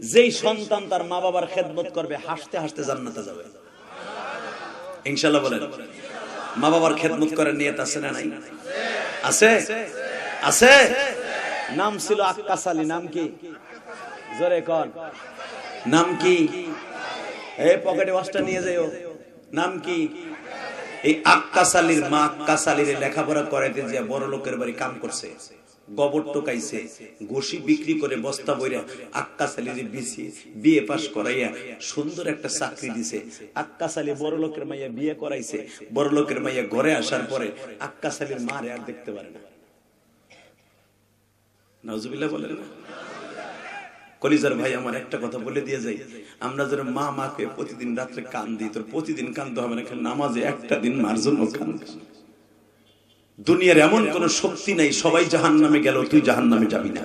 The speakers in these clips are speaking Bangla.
যেই সন্তান তার মা বাবার খেদমত করবে, হাসতে হাসতে জান্নাতে যাবে। ইনশাল্লাহ বলেন। মা বাবার খেদমত করার নিয়ত আছে না নাই? আছে? আছে? নাম ছিল আক্কাস আলী, নাম কি? জোরে কন। নাম কি? এই পকেটে ওয়াশটা নিয়ে যাইও। নাম কি? এই আক্কাস আলীর মা আক্কাস আলীর লেখাপড়া করাইতে যে বড় লোকের বাড়ি কাম করছে। গোবর টোকাইছে, ঘষি বিক্রি করে বস্তা বইরা আক্কাস আলীর বিসি বিয়ে পাস করাইয়া সুন্দর একটা চাকরি দিছে। আক্কাস আলী বড় লোকের মাইয়া বিয়ে করাইছে, বড় লোকের মাইয়া ঘরে আসার পরে আক্কাস আলীর মারে আর দেখতে পারে না। নজবিল্লাহ বলেন না। কলিজার ভাই, আমার একটা কথা বলে দিয়ে যাই। আমরা যেন মা মাকে প্রতিদিন রাত্রে কান দিই, তোর প্রতিদিন কান্দতে হবে না নামাজে একটা দিন মার জন্য কান্দ দুনিয়ার এমন কোন শক্তি নাই, সবাই জাহান নামে গেল, তুই জাহান নামে যাবি না।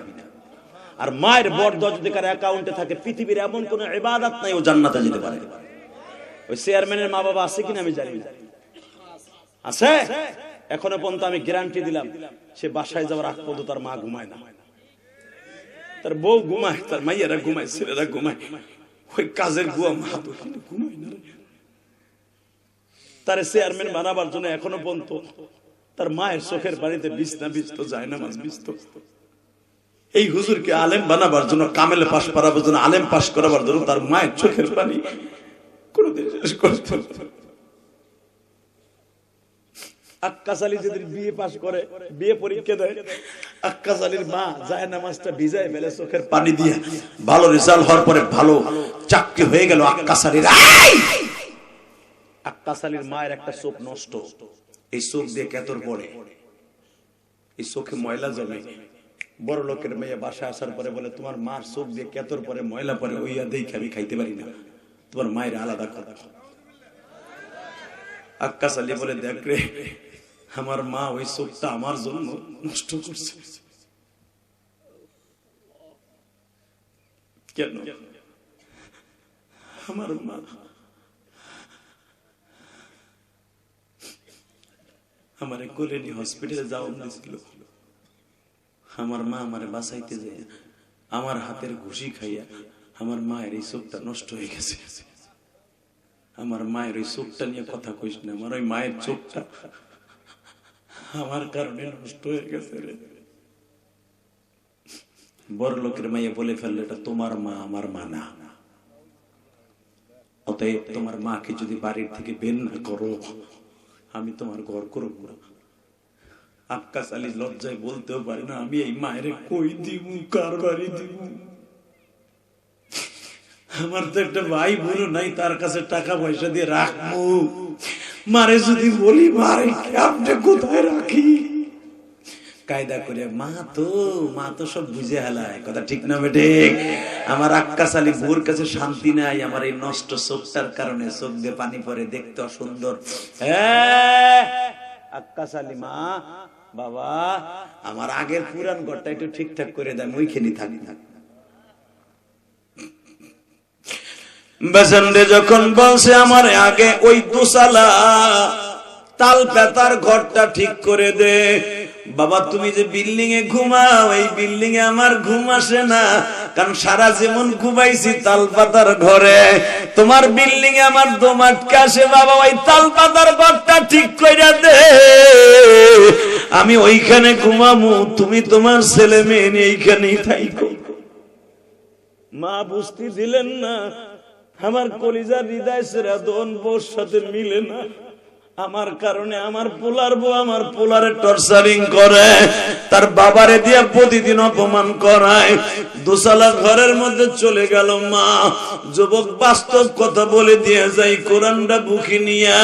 আর মায়ের বড় যদি কার অ্যাকাউন্টে থাকে, পৃথিবীর এমন কোন ইবাদত নাই, ও জান্নাতে যেতে পারে। ওই চেয়ারম্যানের মা বাবা আছে কিনা আমি জানি আছে? এখনও পর্যন্ত আমি গ্যারান্টি দিলাম, সে বাসায় যাওয়ার আগ পর্যন্ত তার মা ঘুমায় না। তার বউ ঘুমায়, তার মাইয়ারা ঘুমায়, ছেলেরা ঘুমায়। ওই কাজের গুয়া মা তো ঘুমায় না তার চেয়ারম্যান বানাবার জন্য এখনও পর্যন্ত তার মায়ের চোখের বাড়িতে বিছনা বিছতো যায় না, মাছ বিছতো এই হুজুরকে আলেম বানাবার জন্য, কামেলে পাশ করাবার জন্য, আলেম পাশ করাবার জন্য তার মায়ের চোখের পানি দেয় ভালো হওয়ার পরে ভালো হয়ে গেল মায়ের একটা চোখ নষ্ট। এই চোখ দিয়ে কেতর পড়ে। এই চোখে ময়লা জমে। বড় লোকের মেয়ে বাসা আসার পরে বলে, তোমার মার চোখ দিয়ে কেতর পরে ময়লা পরে ওইয়া দেখে আমি খাইতে পারি না। তোমার মায়ের আলাদা কথা। আক্কাস আলী বলে, দেখ রে, আমার মা ওই চোখটা আমার জন্য নষ্ট করছে। কেন? আমার মা আমারে কোলে নিয়ে হসপিটালে যাওয়া ছিল আমার মা আমারে বাঁচাইতে যায়, আমার হাতের ঘুষি খাইয়া আমার মায়ের এই চোখটা নষ্ট হয়ে গেছে। আমার মায়ের ওই চোখটা নিয়ে কথা কইস না, আমার ওই মায়ের চোখটা আমার কারণে নষ্ট হয়ে গেছে রে। বড় লোকের মাইয়া বলে ফেললে, এটা তোমার মা, আমার মা না। অতএব তোমার মাকে যদি বাড়ির থেকে বের না করো আমি তোমার ঘর করব না। আক্কাস আলী লজ্জায় বলতেও পারি না, আমি এই মায়ের কই দিব, কার বাড়ি দিব? আমার তো একটা ভাই বোনও নাই, তার কাছে টাকা পয়সা দিয়ে রাখব। মারে যদি বলি, মারে কোথায় রাখি? কায়দা করে, মা তো মা তো সব বুঝে হেলায়। কথা ঠিক না বেটে আমার আক্কাস আলী ভোর কাছে শান্তি নাই, আমার এই নষ্ট চোখটার কারণে চোখ দিয়ে পানি পরে দেখতে অসুন্দর। আক্কাস আলী মা, বাবা, আমার আগের পুরান ঘরটা একটু ঠিকঠাক করে দেয় ওইখানে থাকি। থাক বেসেন্ডে যখন বলছে, আমার আগে ওই দুসালা তাল পেতার ঘরটা ঠিক করে দে। বাবা, তুমি যে বিল্ডিং এ ঘুমাও, এই বিল্ডিং এ আমার ঘুম আসে না। কারণ সারা যেমন ঘুমাইছি তাল পাতার ঘরে। তোমার বিল্ডিং এ আমার দম আটকে আসে, বাবা, ওই তাল পাতার ঘরটা ঠিক করে দে। আমি ওইখানে ঘুমামু, তুমি তোমার ছেলে মেয়ে নিয়ে এইখানেই থাইকো। মা বুঝতে দিলেন না, আমার কলিজার হৃদয় সেরা দোন বোর সাথে মিলে না। আমার কারণে আমার পোলার বউ আমার পোলারে টর্চারিং করে, তার বাবারে দিয়া প্রতিদিন অপমান করায়। দোসালা ঘরের মধ্যে চলে গেল মা। যুবক বাস্তব কথা বলে দিয়ে যাই কোরআনটা বুকি নিয়া।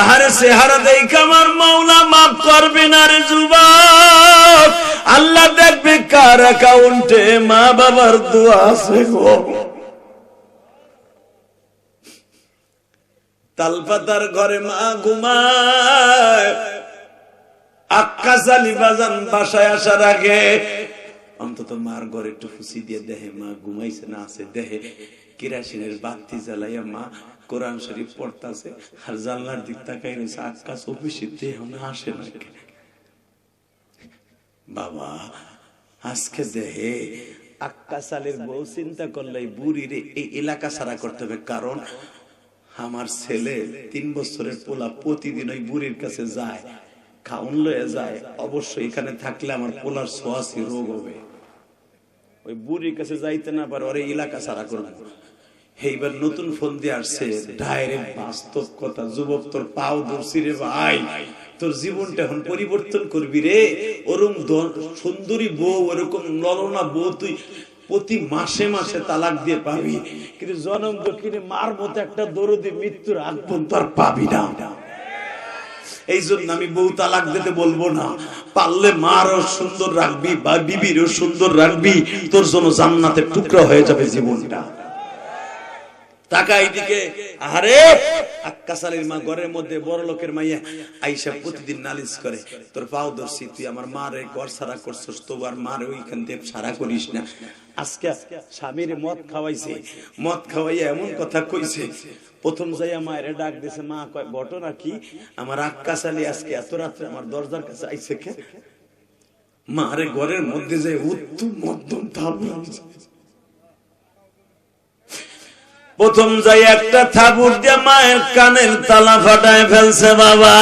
আহারে চেহারা দেখ আমার মাওলা মাফ করবে না রে যুবক। আল্লাহ দেখবে কার অ্যাকাউন্টে মা বাবার দোয়া আছে গো। তালপাতার ঘরে মা ঘুমায়। আকাশ আলী বাজান বাসায় আসার আগে অন্তত মার ঘরে একটু খুশি দিয়ে দেহে, মা ঘুমাইছে না আছে দেহে। কিরাসিনের বাতি জ্বালাইয়া মা কোরআন শরীফ পড়তাছে, আর জানলার দিক তাকাই রয়েছে আকাশ অফিসে দেহ না আসে না বাবা, আজকে দেহে আক্কাসালের বউ চিন্তা করলে এই বুড়ির এই এলাকা সারা করতে হবে, কারণ আমার ছেলে তিন বছরের পোলা প্রতিদিন ওই বুড়ির কাছে যায়, খাউন লয়ে যায় অবশ্যই এখানে থাকলে আমার পোলার সোয়াশি রোগ হবে। ওই বুড়ির কাছে যাইতে না পারে, ওরে এলাকা ছাড়া করব এইবার নতুন ফোন দিয়ে আসছে, ডাইরেক্ট বাস্তব কথা যুবক, তোর পাও ধরছি রে ভাই। তোর জীবনটা এখন পরিবর্তন করবি রে। ওরকম দ- সুন্দরী বউ, ওরকম ললনা বউ তুই প্রতি মাসে মাসে তালাক দিয়ে পাবি। কিন্তু জনম দক্ষিণে মার মতো একটা দরদি মৃত্যুর আগ পর্যন্ত আর পাবি না। এই জন্য আমি বউ তালাক দিতে বলব না। পারলে মারও সুন্দর রাখবি, বা বিবিরও সুন্দর রাখবি। তোর জন্য জান্নাতের টুকরা হয়ে যাবে জীবনটা। টাকা এইদিকে আরে আক্কাসালির মা ঘরের মধ্যে বড় লোকের মাইয়া আইসা প্রতিদিন নালিশ করে, তোর পাও দর্শি তুই আমার মারে ঘর সারা করছস তো আর মারে ওইখান থেকে সারা করিস না। আজকে স্বামীর মদ খাওয়াইছে, মদ খাওয়াইয়া এমন কথা কইছে, প্রথম যাইয়া মায়ের ডাক দিছে, মা, কয়, ঘটনা কি? আমার আক্কাসালি আজকে এত রাত্রে আমার দরজার কাছে আইছে কে মারে ঘরের মধ্যে যে উত্তম মধ্যম থাপ প্রথম যাই একটা থাবুর দিয়ে মায়ের কানের তালা ফাটায় ফেলছে বাবা।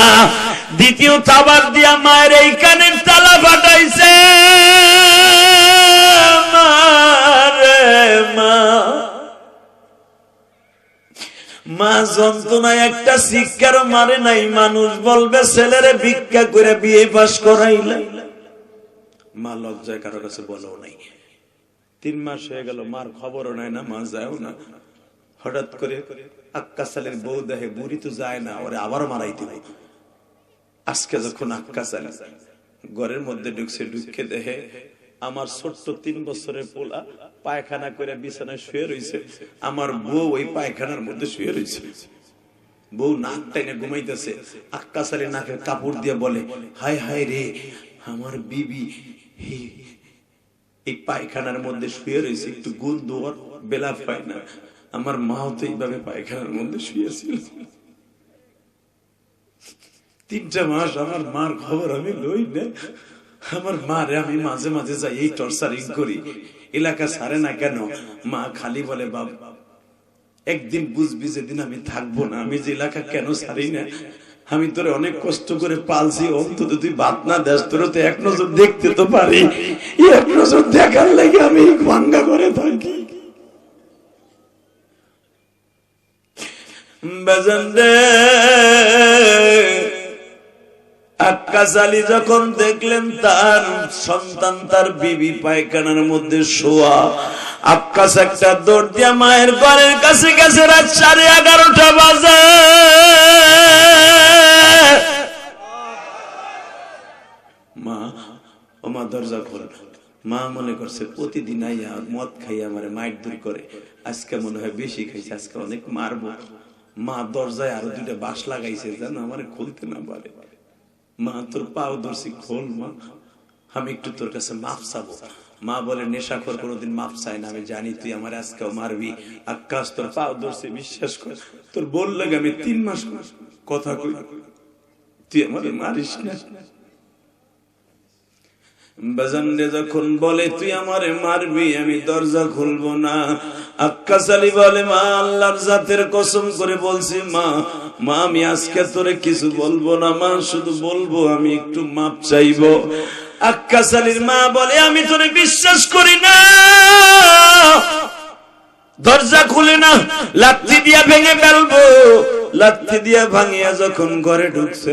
দ্বিতীয় থাবার দিয়া মায়ের এই কানের তালা ফাটাইছে। মা যন্ত্রণায় একটা শিক্ষার মারে নাই, মানুষ বলবে, ছেলেরে ভিক্ষা করে বিয়ে পাশ করাইলাই মা লজ্জায় কারও কাছে বলো নাই। তিন মাস হয়ে গেল, মার খবরও নাই না, মা যায়ও না। হঠাৎ করে আক্কা সালের বউ দেখে বুড়ি তো যায় না, ওরে আবার মারাই দিল। আজকে যখন আক্কা সাল ঘরের মধ্যে ঢুকছে, ঢুকে দেখে আমার ছোট্ট তিন বছরের পোলা পায়খানা করে বিছানায় শুয়ে রয়েছে আমার বউ ওই পায়খানার মধ্যে শুয়ে রয়েছে বউ নাক টেনে ঘুমাইতেছে। আক্কা সালে নাকের কাপড় দিয়ে বলে, হায় হায় রে, আমার বিবি এই পায়খানার মধ্যে শুয়ে রয়েছে একটু গুণ দোয়ার বেলা পায় না। আমার মাও তো এইভাবে পায়খানার মধ্যে শুয়েছিল তিনটা মাস আমার মার খবর আমি লই না আমার মারে আমি মাঝে মাঝে যাই এই টর্চারিং করি। এলাকা ছাড়ে না কেন? মা খালি বলে, বাপ, একদিন বুঝবি যেদিন আমি থাকব না। আমি যে এলাকা কেন ছাড়ি না? আমি তোরে অনেক কষ্ট করে পালছি। অন্তত তুই বাদ না দেশ তোর তো এক নজর দেখতে তো পারি। এক নজর দেখার লাগে আমি ভাঙ্গা করে থাকি। বেজান রে আক্কাস যখন দেখলেন, তার সন্তান, তার বিবি পায়খানার মধ্যে শোয়া। আক্কাস একটা দৌড় দিয়া মায়ের ঘরের কাছে কাছে রাত সাড়ে এগারোটা বাজে। মা, ও মা, দরজা খোল। মা মনে করছে, প্রতিদিন আইয়া মদ খাইয়া আমার মাইট দূর করে। আজকে মনে হয় বেশি খাইছে, আজকে অনেক মারবো। মা দরজায় আরও দুইটা বাঁশ লাগাইছে জানো আমার খুলতে না পারে। মা, তোর পাও ধরছি, খোল মা। আমি একটু তোর কাছে মাফ চাবো। মা বলে, নেশাখর কোনোদিন মাফ চাই না। আমি জানি তুই আমার আজকেও মারবি। আকাশ, তোর পাও ধরছি, বিশ্বাস কর। তোর বললে লাগে আমি তিন মাস কথা কই, তুই আমার মারিস না। বাজানরে যখন বলে, তুই আমারে মারবি, আমি দরজা খুলবো না। বলে, মা, আল্লাহর জাতের কসম করে বলছি, মা মা, আমি আজকে তোরে কিছু বলব না, মা, শুধু বলব, আমি একটু মাপ চাইব। মা বলে, আমি তোরে বিশ্বাস করি না। দরজা খুলে না লাথি দিয়া ভেঙে ফেলব। লাথি দিয়া ভাঙিয়া যখন ঘরে ঢুকছে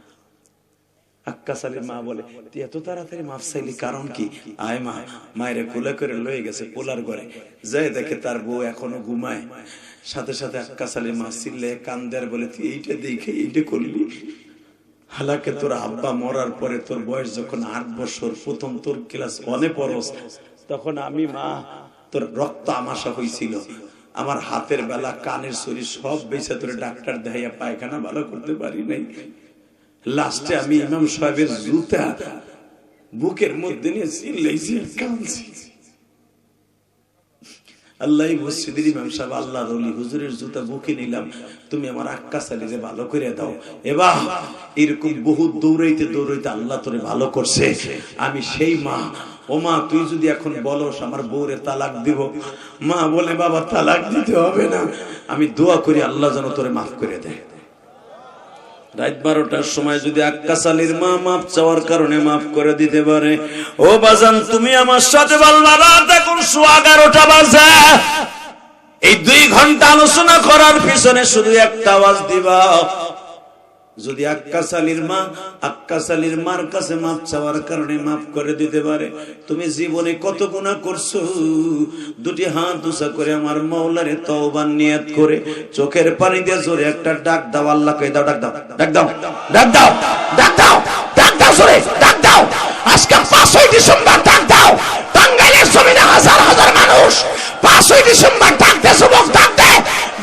আক্কাস মা বলে, তুই এত তাড়াতাড়ি চাইলি কারণ কি? আয় মা কোলে করে লয়ে গেছে ঘরে। দেখে তার বউ এখনও ঘুমায়। সাথে সাথে এইটা দেখে এইটা করলি? হালাকে তোর আব্বা মরার পরে তোর বয়স যখন আট বছর, প্রথম তোর ক্লাস ওয়ানে পড়স, তখন আমি মা, তোর রক্ত আমাশা হয়েছিল আমার হাতের বেলা, কানের শরীর সব বেঁচে তোরে ডাক্তার দেখাইয়া পায়খানা ভালো করতে পারি নাই। লাস্টে আমি ইমাম সাহেবের জুতা, বুকের মধ্যে কাঁদছি। আল্লাহ মসজিদের ইমাম সাহেব আল্লাহ রলি হুজুরের জুতা বুকে নিলাম। তুমি আমার আক্কা ভালো করে দাও। এবার এরকম বহু দৌড়াইতে দৌড়াইতে আল্লাহ তোরে ভালো করছে। আমি সেই মা। ও মা, তুই যদি এখন বলস আমার বউরে তালাক দিব। মা বলে, বাবা, তালাক দিতে হবে না। আমি দোয়া করি আল্লাহ যেন তোরে মাফ করে দেয়। রাত বারোটার সময় যদি আক্কাস আলীর মা মাফ চাওয়ার কারণে মাফ করে দিতে পারে। ও বাজান, তুমি আমার সাথে বলবা এখন সোয়া বাজে। এই দুই ঘণ্টা আলোচনা করার পিছনে শুধু একটা আওয়াজ দিবা। যদি আক্কাস আলীর মা আক্কাস আলীর মার কাছে মাপ চাওয়ার কারণে মাফ করে দিতে পারে। তুমি জীবনে কত গুণা করছ? দুটি হাত উঁচা করে আমার মৌলারে তওবান নিয়ত করে চোখের পানি দিয়ে জোরে একটা ডাক দাও আল্লাহকে দাও, ডাক দাও ডাক দাও ডাক দাও ডাক দাও ডাক দাও জোরে, ডাক দাও। আজকে পাঁচই ডিসেম্বর ডাক দাও। টাঙ্গাইলের জমিনে হাজার হাজার মানুষ পাঁচই ডিসেম্বর ডাক দে, যুবক, ডাক দে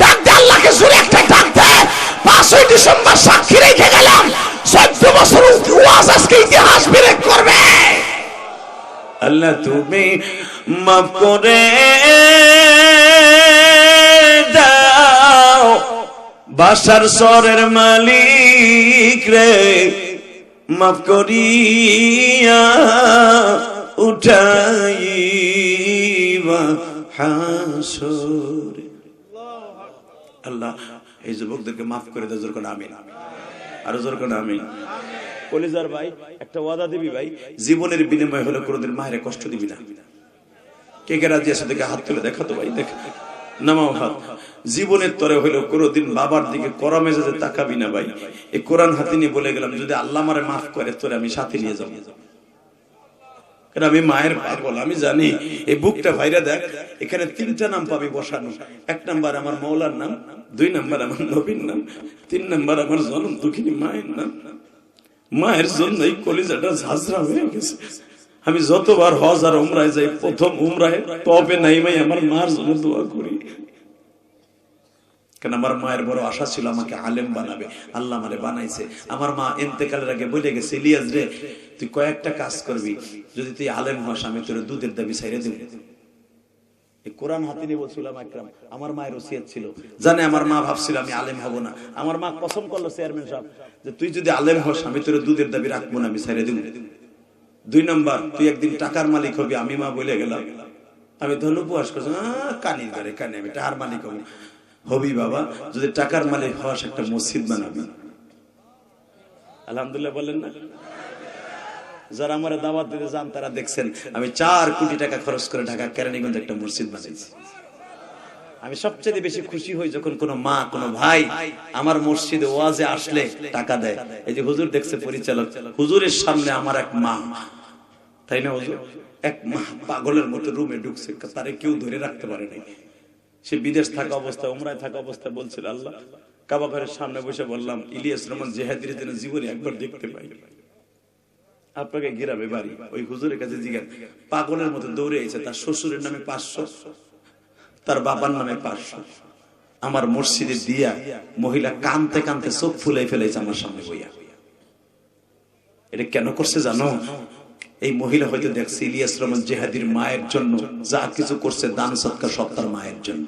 ডাক দে, আল্লাহকে জোরে একটা আল্লাহ তুমি মাফ করে দাও। বাসার সরের মালিক রে, মাফ করিয়া হাসরে। আল্লাহ, এই যুবকদেরকে মাফ করে দেয় জোর করে আমিন। আরও জোর করে কলিজার ভাই, একটা ওয়াদা দিবি ভাই? জীবনের বিনিময় হলে কোনোদিন মায়ের কষ্ট দিবি না। কে কে রাজি আছে দেখে হাত তুলে দেখা তো ভাই, দেখ। নামাও হাত। জীবনের তরে কোনোদিন বাবার দিকে করা মেজাজে তাকাবি না ভাই। এই কোরআন নিয়ে বলে গেলাম, যদি আল্লাহ মাফ করে, তোরে আমি সাথে নিয়ে যাব। কারণ আমি মায়ের পাগল? আমি জানি। এই বুকটা ভাইরা দেখ, এখানে তিনটা নাম পাবি বসানো। এক নাম্বার আমার মৌলার নাম, দুই নাম্বার আমার নবীর নাম, তিন নাম্বার আমার জনম দুঃখিনী মায়ের নাম। মায়ের জন্য এই কলিজাটা ঝাঁঝরা হয়ে গেছে। আমি যতবার হজ আর উমরায় যাই, প্রথম উমরায় তবে নাই মাই আমার মার জন্য দোয়া করি। কেন আমার মায়ের বড় আশা ছিল আমাকে আলেম বানাবে। আল্লাহ আমারে বানাইছে। আমার মা এতেকালের আগে বলে গেছে, ইলিয়াস রে, তুই কয়েকটা কাজ করবি। যদি তুই আলেম হস, আমি তোর দুধের দাবি ছাইরে দেব। কোরআন হাতে নিয়ে বলছিলাম একরাম আমার মায়ের ওসিয়ত ছিল। জানে আমার মা ভাবছিল, আমি আলেম হব না। আমার মা কসম করল চেয়ারম্যান সাহেব, যে তুই যদি আলেম হস, আমি তোর দুধের দাবি রাখব না, আমি ছাইরে দেব। দুই নাম্বার, তুই একদিন টাকার মালিক হবি। আমি মা বলে গেলাম, আমি ধন উপহাস করছি। কানি করে কানি, আমি টাকার মালিক হব। হবি বাবা, যদি টাকার মালিক হওয়াস একটা মসজিদ বানাবি। আলহামদুলিল্লাহ বলেন না? যারা আমার দাওয়াত দিতে যান, তারা দেখছেন, আমি চার কোটি টাকা খরচ করে ঢাকা কেরানীগঞ্জ একটা মসজিদ বানিয়েছি আমি সবচেয়ে বেশি খুশি হই যখন কোনো মা, কোনো ভাই আমার মসজিদে ওয়াজে আসলে টাকা দেয়। এই যে হুজুর দেখছে পরিচালক, হুজুরের সামনে আমার এক মা। তাই না হুজুর? এক মা পাগলের মতো রুমে ঢুকছে, তারে কেউ ধরে রাখতে পারে নাই। সে বিদেশ থাকা অবস্থায়, উমরায় থাকা অবস্থায় বলছিল, আল্লাহ, কাবা ঘরের সামনে বসে বললাম, ইলিয়াস রহমান জেহাদির যেন জীবনে একবার দেখতে পাই। আপনাকে গিরাবে বাড়ি। ওই হুজুরের কাছে জিজ্ঞান পাগলের মতো দৌড়ে এসে তার শ্বশুরের নামে পাঁচশো, তার বাবার নামে পাঁচশো। আমার মসজিদে দিয়া মহিলা কানতে কানতে চোখ ফুলাই ফেলেছে আমার সামনে বইয়া। এটা কেন করছে জানো? এই মহিলা হয়তো দেখছে ইলিয়াস রহমান জেহাদির মায়ের জন্য যা কিছু করছে, দান সৎকার সব তার মায়ের জন্য।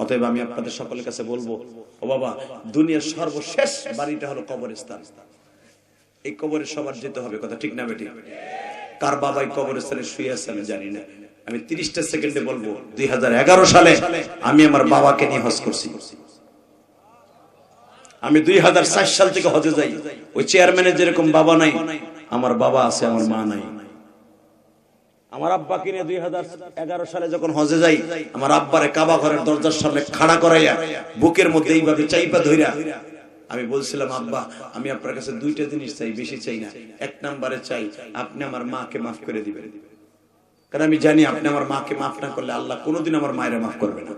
অতএব আমি আপনাদের সকলের কাছে বলব, ও বাবা, দুনিয়ার সর্বশেষ বাড়িটা হলো কবরস্থান। এই কবরে সবার যেতে হবে, কথা ঠিক না বেটি কার বাবাই কবরস্থানে শুয়ে আছে আমি জানি না। আমি তিরিশটা সেকেন্ডে বলব, দুই সালে আমি আমার বাবাকে নিয়ে হজ করছি। আমি দুই সাল থেকে হজে যাই। ওই চেয়ারম্যানের যেরকম বাবা নাই, আমার বাবা আছে, আমার মা নাই। আমার আব্বাকে নিয়ে দুই হাজার সালে যখন হজে যাই, আমার আব্বারে কাবা ঘরের দরজার সামনে খাড়া করাইয়া বুকের মধ্যে এইভাবে চাইপা ধইরা আমি বলছিলাম, আব্বা, আমি আপনার কাছে দুইটা জিনিস চাই, বেশি চাই না। এক নম্বরে চাই, আপনি আমার মাকে মাফ করে দিবেন। কারণ আমি জানি আপনি আমার মাকে মাফ না করলে আল্লাহ কোনোদিন আমার মায়ের মাফ করবে না।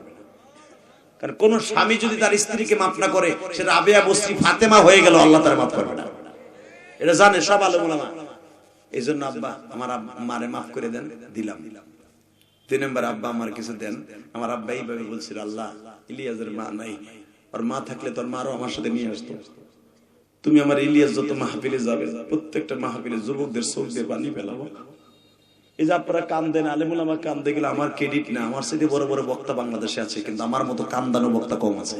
কারণ কোন স্বামী যদি তার স্ত্রীকে মাফ না করে সেটা আবেয়া বস্তি ফাতেমা হয়ে গেল, আল্লাহ তার মাফ করবে না। এটা জানে সব আলম এই জন্য আব্বা, আমার মারে মাফ করে দেন, দিলাম। তিন নম্বর আব্বা, আমার কিছু দেন। আমার আব্বা এইভাবে বলছিল, আল্লাহ ইলিয়াজের মা নাই। আর মা থাকলে তোর মারও আমার সাথে নিয়ে আসতো। তুমি আমার ইলিয়াস যত মাহফিলে যাবে, প্রত্যেকটা মাহফিলে যুবকদের চোখ দিয়ে পানি ফেলাবো। এই যে আপনারা কান্দেন, আলেমুল আমার কান্দে গেলে আমার ক্রেডিট না আমার সাথে বড় বড় বক্তা বাংলাদেশে আছে, কিন্তু আমার মতো কান্দানো বক্তা কম আছে।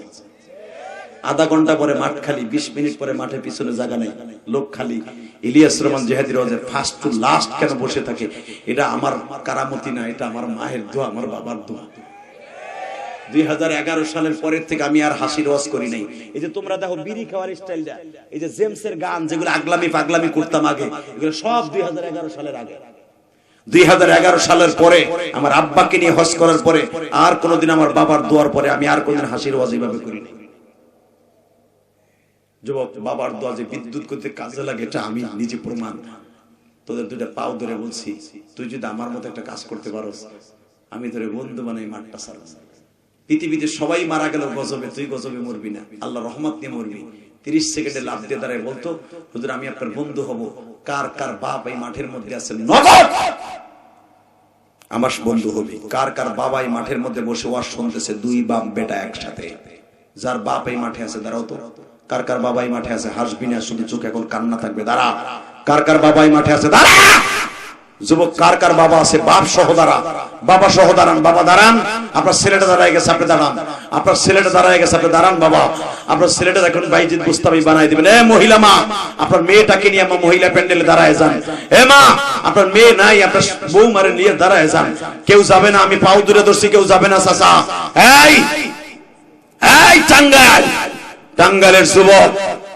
আধা ঘণ্টা পরে মাঠ খালি, বিশ মিনিট পরে মাঠের পিছনে জায়গা নেই, লোক খালি। Ilias Rahman Jihadi জেহাদির first to last কেন বসে থাকে? এটা আমার কারামতি না, এটা আমার মায়ের দোয়া, আমার বাবার দোয়া। দুই হাজার এগারো সালের পরের থেকে আমি আর হাসির ওয়াজ করি নাই। এই যে তোমরা দেখো বিড়ি খাওয়ার স্টাইলটা এই যে জেমসের গান যেগুলো আগলামি পাগলামি করতাম আগে, এগুলো সব দুই সালের আগে। দুই সালের পরে আমার আব্বাকে নিয়ে হজ করার পরে আর কোনোদিন আমার বাবার দোয়ার পরে আমি আর কোনদিন হাসির ওয়াজ এইভাবে করি নাই। যুবক, বাবার দোয়া যে বিদ্যুৎ করতে কাজে লাগে, এটা আমি নিজে প্রমাণ। তোদের দুটা পাও ধরে বলছি, তুই যদি আমার মতো একটা কাজ করতে পারোস, আমি তোরে বন্ধু বানাই মাঠটা সারা পৃথিবীতে সবাই মারা গেল গজবে, তুই গজবে মরবি না। আল্লাহ রহমত নিয়ে মরবি। তিরিশ সেকেন্ডে লাভ দিয়ে দাঁড়ায় বলতো, হুজুর, আমি আপনার বন্ধু হব। কার কার বাপ এই মাঠের মধ্যে আছে? আমার বন্ধু হবে। কার কার বাবা এই মাঠের মধ্যে বসে ওয়াজ শুনতেছে, দুই বাপ, বেটা একসাথে। যার বাপ এই মাঠে আছে, দাঁড়াও তো। কার কার বাবা এই মাঠে আছে? হাসবি না, শুধু চোখ এখন কান্না থাকবে। দাঁড়া। কার কার বাবা এই মাঠে আছে? দাঁড়া! যুবক কার কার বাবা আছে? বাপ সহ দাঁড়া। বাবা সহ দাঁড়ান, বাবা দাঁড়ান। আপনার ছেলেটা দাঁড়ায় গেছে, আপনি দাঁড়ান। আপনার ছেলেটা দাঁড়ায় গেছে, আপনি দাঁড়ান, বাবা। আপনার ছেলেটা এখন বাইজিৎ বুস্তাবি বানাই দিবেন। এ মহিলা মা, আপনার মেয়েটাকে নিয়ে আমার মহিলা প্যান্ডেলে দাঁড়ায় যান। এ মা, আপনার মেয়ে নাই, আপনার বউ মারে নিয়ে দাঁড়ায় যান। কেউ যাবে না, আমি পাও দূরে ধরছি, কেউ যাবে না, চাচা। এই এই টাঙ্গাল টাঙ্গালের যুবক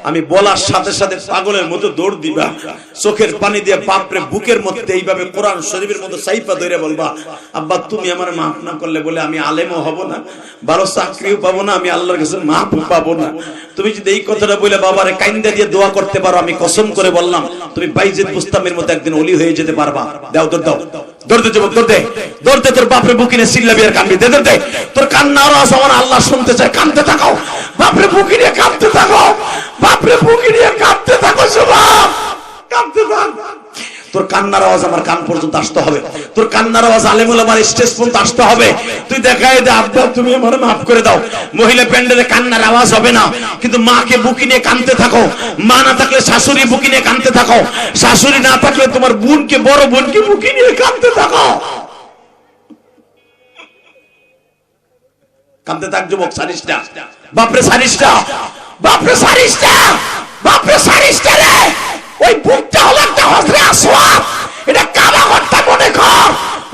আমি বলার সাথে সাথে পাগলের মতো দৌড় দিবা। চোখের পানি দিয়ে বাপরে বুকের মধ্যে এইভাবে কোরআন শরীফের মতো সাইপা ধরে বলবা, আব্বা, তুমি আমার মাফ না করলে বলে আমি আলেমও হব না ভালো চাকরিও পাবো না, আমি আল্লাহর কাছে মাফ পাবো না। তুমি যদি এই কথাটা বলে বাবারে কাইন্দা দিয়ে দোয়া করতে পারো, আমি কসম করে বললাম, তুমি বাইজিদ বুস্তামের মতো একদিন অলি হয়ে যেতে পারবা। দাও তোর দাও। দৌড়তে যুবক দৌড়তে দৌড়তে তোর বাপরে বুকিনে সিল্লাবি আর কানবি দে দৌড়তে তোর কান্না আওয়াজ আমার আল্লাহ শুনতে চায় কানতে থাকো। বাপরে বুকিনে কাঁদতে থাকো। বাপরে বুকিনে কাঁদতে থাকো কাঁদতে থাক। তোর কান্নার আওয়াজ আমার কান পর্যন্ত আসতে হবে। তোর কান্নার আওয়াজ আলেমুল আমার স্টেজ পর্যন্ত আসতে হবে। তুই দে, আব্বা, তুমি আমার মাফ করে দাও। মহিলা প্যান্ডেলে কান্নার আওয়াজ হবে না। কিন্তু মাকে বুকি নিয়ে থাকো। মা না থাকলে শাশুড়ি বুকি নিয়ে কানতে থাকো। শাশুড়ি না থাকলে তোমার বোনকে, বড় বোনকে বুকি নিয়ে কানতে থাকো। কানতে থাক, যুবক সারিসটা বাপরে সারিসটা বাপরে সারিসটা বাপরে সারিসটা রে। ওই বুকটা হলো একটা হজরে আসওয়া এটা কাবা ঘরটা মনে কর।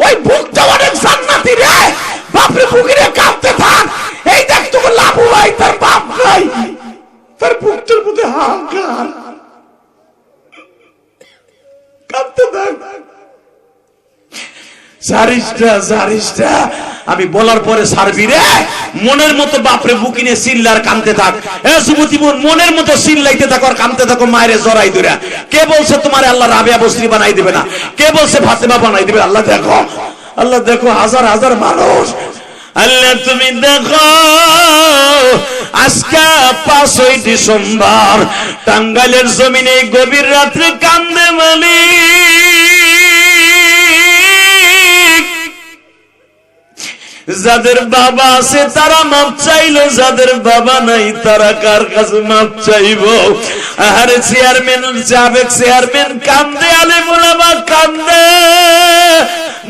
ওই বুকটা অনেক জান্নাতি রে। বাপরে বুকিরে কাঁপতে থাক। এই দেখ তোকে লাভ ভাই, তার বাপ নাই তার বুকটার মধ্যে হাহাকার কাঁদতে থাক সারিসটা আমি বলার পরে সারবি রে। মনের মতো বাপরে বুকিনে সিল্লার কানতে থাক। এ সুমতি বোন, মনের মতো থাকো আর কানতে থাকো, মায়ের জড়াই কে বলছে তোমার আল্লাহ রাবিয়া বস্ত্রী বানাই দিবে না? কে বলছে ফাতেমা বানাই দিবে? আল্লাহ দেখো। আল্লাহ দেখো, হাজার হাজার মানুষ। আল্লাহ তুমি দেখো, আজকে পাঁচই ডিসেম্বর, টাঙ্গাইলের জমিনে গভীর রাত্রে কান্দে মালিক যাদের বাবা আছে, তারা মাপ চাইলো, যাদের বাবা নাই, তারা কার কাছে মাপ চাইব? আরে চেয়ারম্যান যাবে চেয়ারম্যান কান্দে আলে মোলামা কান্দে।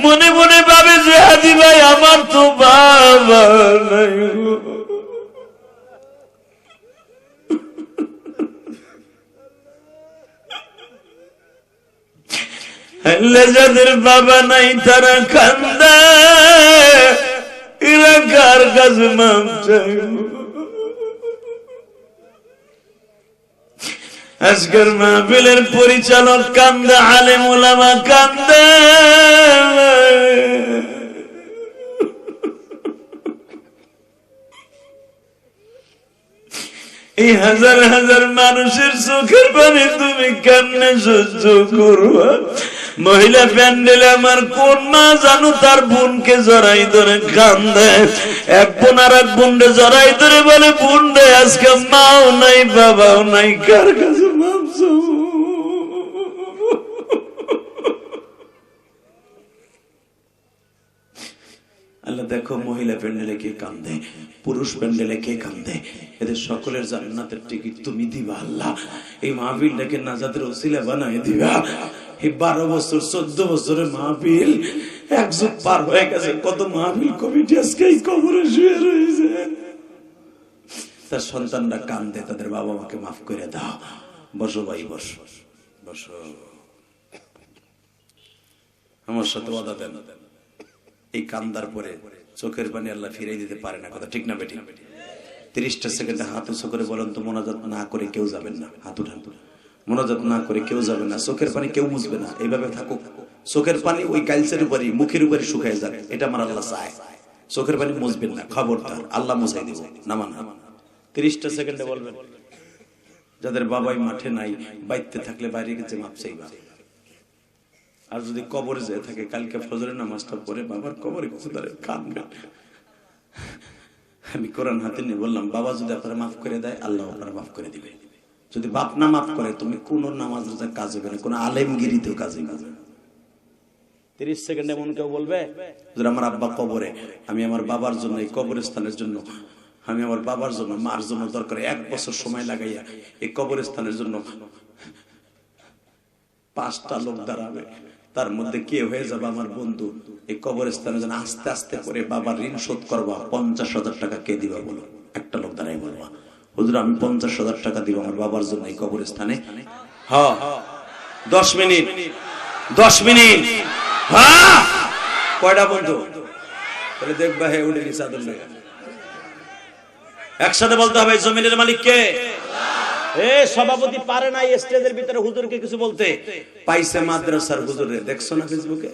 মনে মনে ভাবে যে হাজি ভাই, আমার তো বাবা নাই। যাদের বাবা নাই, তারা কান্দে। এরা কাছে মাপ চাইব আজকের মাহফিলের পরিচালক কান্দে আলেম ওলামা কান্দে এই হাজার হাজার মানুষের চোখের পানি তুমি কেমনে সহ্য করবা মহিলা প্যান্ডেলে আমার কোন মা জানো তার বোনকে জড়াই ধরে কান্দে। এক বোন আর এক বোনরে জড়াই ধরে বলে বোন রে আজকে মাও নাই, বাবাও নাই, কার কাছে দেখো, মহিলা প্যান্ডেলে কে কান্দে, পুরুষ প্যান্ডেলে কে কান্দে? এদের সকলের জান্নাতের টিকিট তুমি দিবা, আল্লাহ। এই মাহফিলটাকে নাজাদের ওসিলা বানাই দিবা। বারো বছর, চোদ্দ বছরের মাহফিল, এক যুগ পার হয়ে গেছে। কত মাহফিল কমিটি আজকে কবরে শুয়ে রয়েছে। তার সন্তানরা কান্দে, তাদের বাবা মাকে মাফ করে দাও। বসো ভাই, বসো। বসো। আমার সাথে ওয়াদা দেন। এই কান্দার পরে চোখের পানি আল্লাহ ফিরিয়ে দিতে পারে না, কথা ঠিক না বেটি তিরিশটা সেকেন্ডে হাত উঁচু করে বলেন তো মোনাজাত না করে কেউ যাবেন না। হাত উঠান। মোনাজাত না করে কেউ যাবে না, চোখের পানি কেউ মুছবে না, এইভাবে থাকুক। চোখের পানি ওই গাইলসের উপরই, মুখের উপরে শুকায় যাবে, এটা আমার আল্লাহ চায়। চোখের পানি মুছবেন না, খবরদার, আল্লাহ মুছাই দিব, নামান। তিরিশটা সেকেন্ডে বলবেন, যাদের বাবাই মাঠে নাই, বাইতে থাকলে বাইরে গেছে মাপ চাইবা। আর যদি কবরে যেয়ে থাকে, কালকে ফজরের নামাজটা পড়ে বাবার কবরে তারা কাঁদবেন আমি কোরআন হাতে নিয়ে বললাম, বাবা যদি আপনারা মাফ করে দেয়, আল্লাহ আপনারা মাফ করে দিবে যদি বাপ না মাফ করে তুমি কোন নামাজ রোজা কাজ না কোন আলেমগিরিতেও কাজে কাজে তিরিশ সেকেন্ডে এমন কেউ বলবে? আমার আব্বা কবরে আমি আমার বাবার জন্য এই কবরস্থানের জন্য আমি আমার বাবার জন্য মার জন্য দরকার এক বছর সময় লাগাইয়া এই কবরস্থানের জন্য পাঁচটা লোক দাঁড়াবে। তার মধ্যে কে হয়ে যাবে আমার বন্ধু? এই কবরস্থানের জন্য আস্তে আস্তে করে বাবার ঋণ শোধ করবা পঞ্চাশ হাজার টাকা কে দিবা বলো? একটা লোক দাঁড়াই বলবা। হুজুর, আমি পঞ্চাশ হাজার টাকা দিব আমার বাবার জন্য এই কবরস্থানে। হ্যাঁ দশ মিনিট। দশ মিনিট। কয়টা বন্ধু? দেখবা হে, উঠে নিচে আদর একসাথে বলতে হবে জমিনের মালিক কে? এ, সভাপতি পারে না স্টেজের ভিতরে হুজুরকে কিছু বলতে। পাইছে মাদ্রাসার হুজুরে, দেখছ না ফেসবুকে?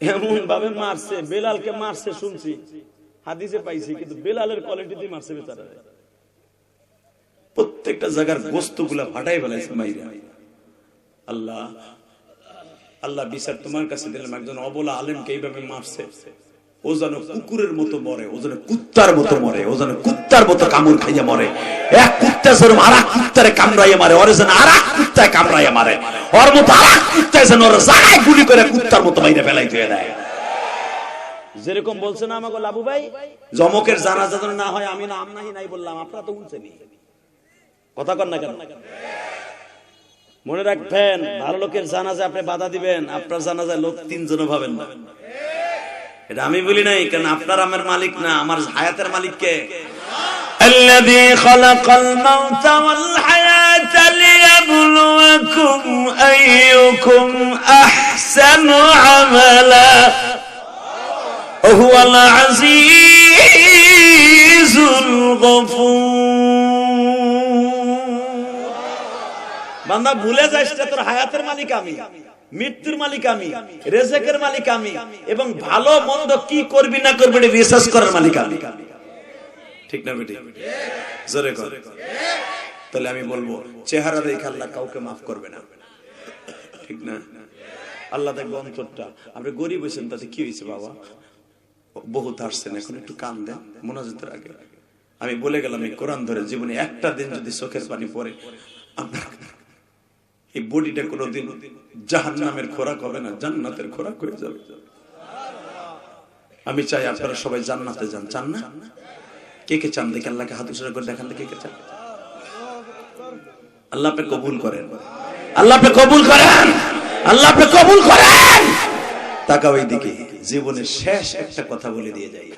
এমন ভাবে মারছে, বেলালকে মারছে শুনছি। হাদিসে পাইছি, কিন্তু বেলালের কোয়ালিটি দিয়ে মারছে বেচারা প্রত্যেকটা জায়গার বস্তু গুলা ফাটাই ফেলাইছে মাইরা। আল্লাহ আল্লাহ বিচার তোমার কাছে দিলাম। একজন অবলা আলেমকে এইভাবে মারছে। ও যেন কুকুরের মতো মরে ও যেন কুত্তার মতো মরে ও যেন কুত্তার মতো কামড় খাইয়া মরে। এক কুত্তা যেরকম আর এক কুত্তারে কামড়াইয়া মারে ওরে যেন আর এক কুত্তায় কামড়াইয়া মারে। ওর মতো আর এক কুত্তায় যেন ওরা জায়গায় গুলি করে কুত্তার মতো বাইরে ফেলাই দিয়ে দেয়। যেরকম বলছে না আমাকে লাবু ভাই? জমকের জানা যেন না হয় আমি না আমনাহি নাই বললাম আপনারা তো উঠছেনি কথা কর না কেন মনে রাখবেন ভালো লোকের জানাজে আপনি বাধা দিবেন আপনার জানাজায় লোক তিনজনও ভাবেন না এটা আমি বলি নাই কারণ আপনার আমার মালিক না আমার হায়াতের মালিক কে الذي خلق الموت والحياة ليبلوكم أيكم أحسن عملا وهو العزيز الغفور বান্দা ভুলে যাস না তোর হায়াতের মালিক আমি, মৃত্যুর মালিক আমি, রেজেকের মালিক আমি, এবং ভালো মন্দ কি করবি না করবি রিসার্চ করার মালিক আমি। ঠিক না বেটি? জোরে কর। তাহলে আমি বলব, চেহারা দেখে আল্লাহ কাউকে মাফ করবে না। ঠিক না? আল্লাহ দেখব অন্তরটা। আপনি গরিব হয়েছেন, তাতে কি হয়েছে বাবা? বহুত আসছেন, এখন একটু কান দেন, মোনাজাতের আগে। আমি বলে গেলাম, এই কোরআন ধরে জীবনে একটা দিন যদি চোখের পানি পড়ে, আপনার এই বডিটা কোনোদিন জাহান নামের খোরাক হবে না, জান্নাতের খোরাক হয়ে যাবে। আমি চাই আপনারা সবাই জান্নাতে যান। চান না? কে কে চান? দেখে আল্লাহকে হাত উচড়া করে দেখান কে কে চান। আল্লাহ কবুল করেন। আল্লাহ কবুল করেন। আল্লাহ কবুল করেন। তাকাও এই দিকে জীবনের শেষ একটা কথা বলে দিয়ে যাই।